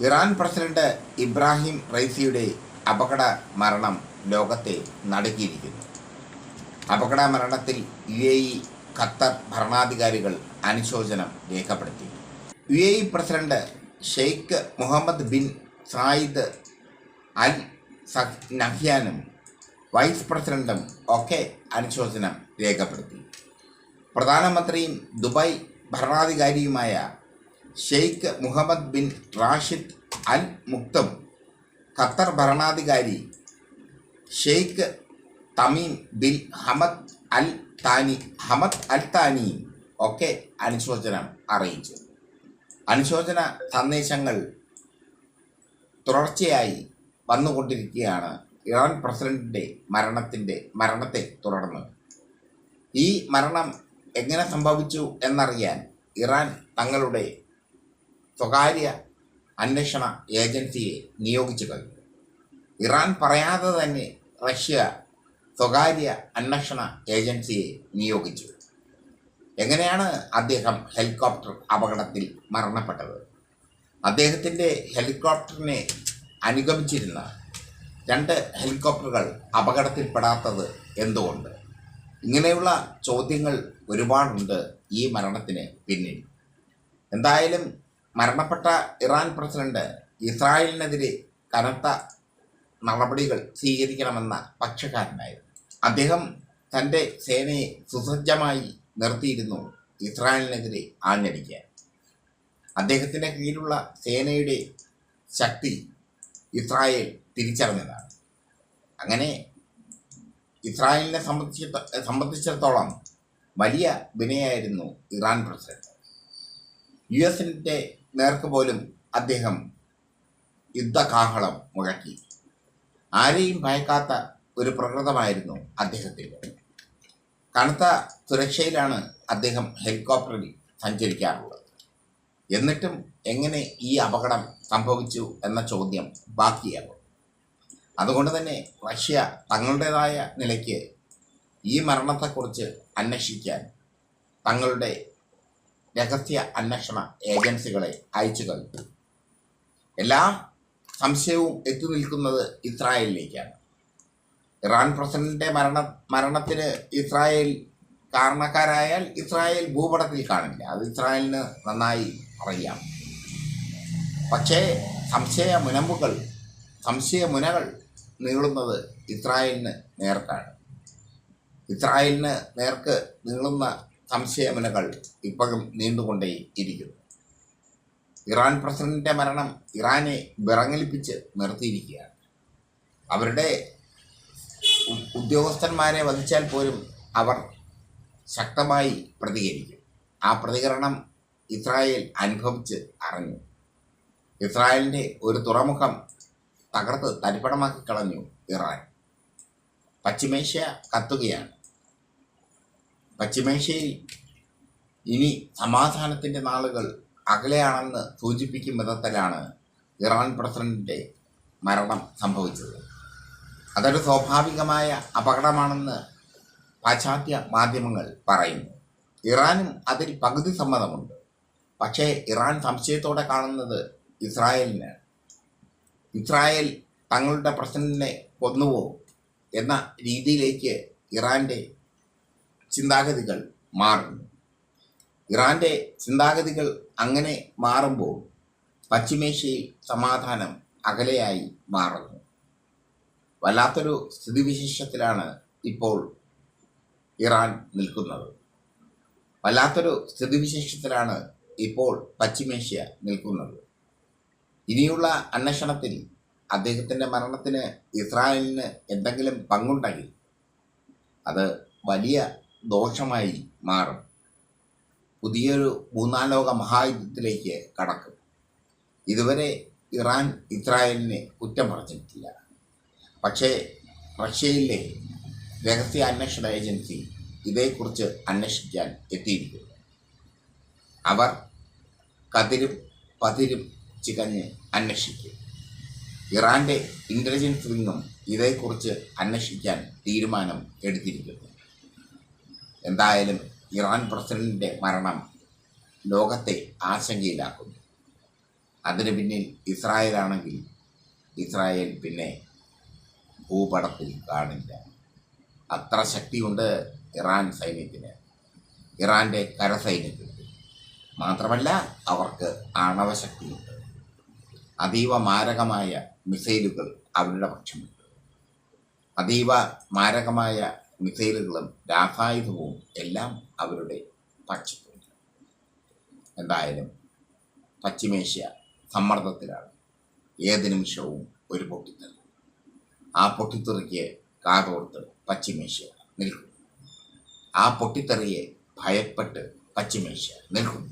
Iran president Ibrahim റൈസിയുടെ അപകട മരണം ലോകത്തെ നടുക്കിയിരിക്കുന്നു. അപകട മരണത്തിൽ യു എ ഇ ഖത്തർ ഭരണാധികാരികൾ അനുശോചനം രേഖപ്പെടുത്തി. U A E president Sheikh Mohammed bin Zayed Al നഹ്യാനും vice പ്രസിഡന്റും ഒക്കെ അനുശോചനം രേഖപ്പെടുത്തി. പ്രധാനമന്ത്രിയും Dubai ഭരണാധികാരിയുമായ Sheikh Mohammed bin Rashid Al Maktoum Qatar ഭരണാധികാരി. Sheikh Tamim bin Hamad Al Thani Hamad Al താനിയും ഒക്കെ അനുശോചനം അറിയിച്ചു. അനുശോചന സന്ദേശങ്ങൾ തുടർച്ചയായി വന്നുകൊണ്ടിരിക്കുകയാണ്. ഇറാൻ പ്രസിഡന്റിന്റെ മരണത്തിന്റെ മരണത്തെ തുടർന്ന്. ഈ മരണം എങ്ങനെ സംഭവിച്ചു എന്നറിയാൻ ഇറാൻ തങ്ങളുടെ സ്വകാര്യ അന്വേഷണ ഏജൻസിയെ നിയോഗിച്ചു കഴിഞ്ഞു. ഇറാൻ പറയാതെ തന്നെ റഷ്യ സ്വകാര്യ അന്വേഷണ ഏജൻസിയെ നിയോഗിച്ചു. എങ്ങനെയാണ് അദ്ദേഹം ഹെലികോപ്റ്റർ അപകടത്തിൽ മരണപ്പെട്ടത്? അദ്ദേഹത്തിന്റെ ഹെലികോപ്റ്ററിനെ അനുഗമിച്ചിരുന്ന രണ്ട് ഹെലികോപ്റ്ററുകൾ അപകടത്തിൽപ്പെടാത്തത് എന്തുകൊണ്ട്? ഇങ്ങനെയുള്ള ചോദ്യങ്ങൾ ഒരുപാടുണ്ട് ഈ മരണത്തിന് പിന്നിൽ. എന്തായാലും മരണപ്പെട്ട ഇറാൻ പ്രസിഡന്റ് ഇസ്രായേലിനെതിരെ കനത്ത നടപടികൾ സ്വീകരിക്കണമെന്ന പക്ഷക്കാരനായിരുന്നു. അദ്ദേഹം തന്റെ സേനയെ സുസജ്ജമായി നിർത്തിയിരുന്നു ഇസ്രായേലിനെതിരെ ആഞ്ഞടിക്കാൻ. അദ്ദേഹത്തിന്റെ കീഴിലുള്ള സേനയുടെ ശക്തി ഇസ്രായേൽ തിരിച്ചറിഞ്ഞതാണ്. അങ്ങനെ ഇസ്രായേലിനെ സംബന്ധിച്ച സംബന്ധിച്ചിടത്തോളം വലിയ വിനയായിരുന്നു ഇറാൻ പ്രസിഡന്റ്. യു എസിന്റെ നേർക്ക് പോലും അദ്ദേഹം യുദ്ധകാഹളം മുഴക്കി. ആരെയും ഭയക്കാത്ത ഒരു പ്രകൃതമായിരുന്നു അദ്ദേഹത്തിന്റെ കനത്ത സുരക്ഷയിലാണ് അദ്ദേഹം ഹെലികോപ്റ്ററിൽ സഞ്ചരിക്കാറുള്ളത്. എന്നിട്ടും എങ്ങനെ ഈ അപകടം സംഭവിച്ചു എന്ന ചോദ്യം ബാക്കിയാകും. അതുകൊണ്ട് തന്നെ റഷ്യ തങ്ങളുടേതായ നിലയ്ക്ക് ഈ മരണത്തെക്കുറിച്ച് അന്വേഷിക്കാൻ തങ്ങളുടെ രഹസ്യ അന്വേഷണ ഏജൻസികളെ അയച്ചു കഴിഞ്ഞു എല്ലാ സംശയവും എത്തി നിൽക്കുന്നത് ഇസ്രായേലിലേക്കാണ്. ഇറാൻ പ്രസിഡന്റിന്റെ മരണ മരണത്തിന് ഇസ്രായേൽ കാരണക്കാരായാൽ ഇസ്രായേൽ ഭൂപടത്തിൽ കാണില്ല. അത് ഇസ്രായേലിന് നന്നായി അറിയാം. പക്ഷേ സംശയ മുനമ്പുകൾ സംശയ മുനകൾ നീളുന്നത് ഇസ്രായേലിന് നേർക്കാണ്. ഇസ്രായേലിന് നേർക്ക് നീളുന്ന സംശയമുനകൾ ഇപ്പോഴും നീണ്ടുകൊണ്ടേ ഇരിക്കുന്നു ഇറാൻ പ്രസിഡന്റിന്റെ മരണം ഇറാനെ വിറങ്ങലിപ്പിച്ച് നിർത്തിയിരിക്കുകയാണ്. അവരുടെ ഉദ്യോഗസ്ഥന്മാരെ വധിച്ചാൽ പോലും അവർ ശക്തമായി പ്രതികരിക്കും. ആ പ്രതികരണം ഇസ്രായേൽ അനുഭവിച്ച് അറിഞ്ഞു. ഇസ്രായേലിന്റെ ഒരു തുറമുഖം തകർത്ത് തരിപ്പണമാക്കി കളഞ്ഞു ഇറാൻ. പശ്ചിമേഷ്യ കത്തുകയാണ്. പശ്ചിമേഷ്യയിൽ ഇനി സമാധാനത്തിന്റെ നാളുകൾ അകലെയാണെന്ന് സൂചിപ്പിക്കും വിധത്തിലാണ് ഇറാൻ പ്രസിഡന്റിന്റെ മരണം സംഭവിച്ചത്. അതൊരു സ്വാഭാവികമായ അപകടമാണെന്ന് പാശ്ചാത്യ മാധ്യമങ്ങൾ പറയുന്നു. ഇറാനും അതിൽ പകുതി സമ്മതമുണ്ട്. പക്ഷേ ഇറാൻ സംശയത്തോടെ കാണുന്നത് ഇസ്രായേലിന്. ഇസ്രായേൽ തങ്ങളുടെ പ്രസിഡന്റിനെ കൊന്നുവോ എന്ന രീതിയിലേക്ക് ഇറാന്റെ ചിന്താഗതികൾ മാറുന്നു. ഇറാന്റെ ചിന്താഗതികൾ അങ്ങനെ മാറുമ്പോൾ പശ്ചിമേഷ്യയിൽ സമാധാനം അകലെയായി മാറുന്നു. വല്ലാത്തൊരു സ്ഥിതിവിശേഷത്തിലാണ് ഇപ്പോൾ ഇറാൻ നിൽക്കുന്നത്. വല്ലാത്തൊരു സ്ഥിതിവിശേഷത്തിലാണ് ഇപ്പോൾ പശ്ചിമേഷ്യ നിൽക്കുന്നത്. ഇനിയുള്ള അന്വേഷണത്തിൽ അദ്ദേഹത്തിന്റെ മരണത്തിന് ഇസ്രായേലിന് എന്തെങ്കിലും പങ്കുണ്ടെങ്കിൽ അത് വലിയ ദോഷമായി മാറും. പുതിയൊരു മൂന്നാം ലോക മഹായുദ്ധത്തിലേക്ക് കടക്കും. ഇതുവരെ ഇറാൻ ഇസ്രായേലിനെ കുറ്റം പറഞ്ഞിട്ടില്ല. പക്ഷേ റഷ്യയിലെ രഹസ്യ അന്വേഷണ ഏജൻസി ഇതേക്കുറിച്ച് അന്വേഷിക്കാൻ എത്തിയിരിക്കുന്നു. അവർ കതിരും പതിരും ചികഞ്ഞ് അന്വേഷിക്കും. ഇറാന്റെ ഇന്റലിജൻസ് വിങ്ങും ഇതേക്കുറിച്ച് അന്വേഷിക്കാൻ തീരുമാനം എടുത്തിരിക്കുന്നു. എന്തായാലും ഇറാൻ പ്രസിഡന്റിന്റെ മരണം ലോകത്തെ ആശങ്കയിലാക്കുന്നു. അതിന് പിന്നിൽ ഇസ്രായേലാണെങ്കിൽ ഇസ്രായേൽ പിന്നെ ഭൂപടത്തിൽ കാണില്ല. അത്ര ശക്തിയുണ്ട് ഇറാൻ സൈന്യത്തിന്. ഇറാന്റെ കരസൈന്യത്തിന് മാത്രമല്ല അവർക്ക് ആണവശക്തിയുണ്ട് അതീവ മാരകമായ മിസൈലുകൾ അവരുടെ പക്ഷമുണ്ട്. അതീവ മാരകമായ മിസൈലുകളും രാസായുധവും എല്ലാം അവരുടെ പക്ഷത്തുണ്ട് എന്തായാലും പശ്ചിമേഷ്യ സമ്മർദ്ദത്തിലാണ്. ഏത് നിമിഷവും ഒരു പൊട്ടിത്തെറി. ആ പൊട്ടിത്തെറിക്ക് കാതോർത്ത് പശ്ചിമേഷ്യ നിൽക്കുന്നു. ആ പൊട്ടിത്തെറിയെ ഭയപ്പെട്ട് പശ്ചിമേഷ്യ നിൽക്കുന്നു.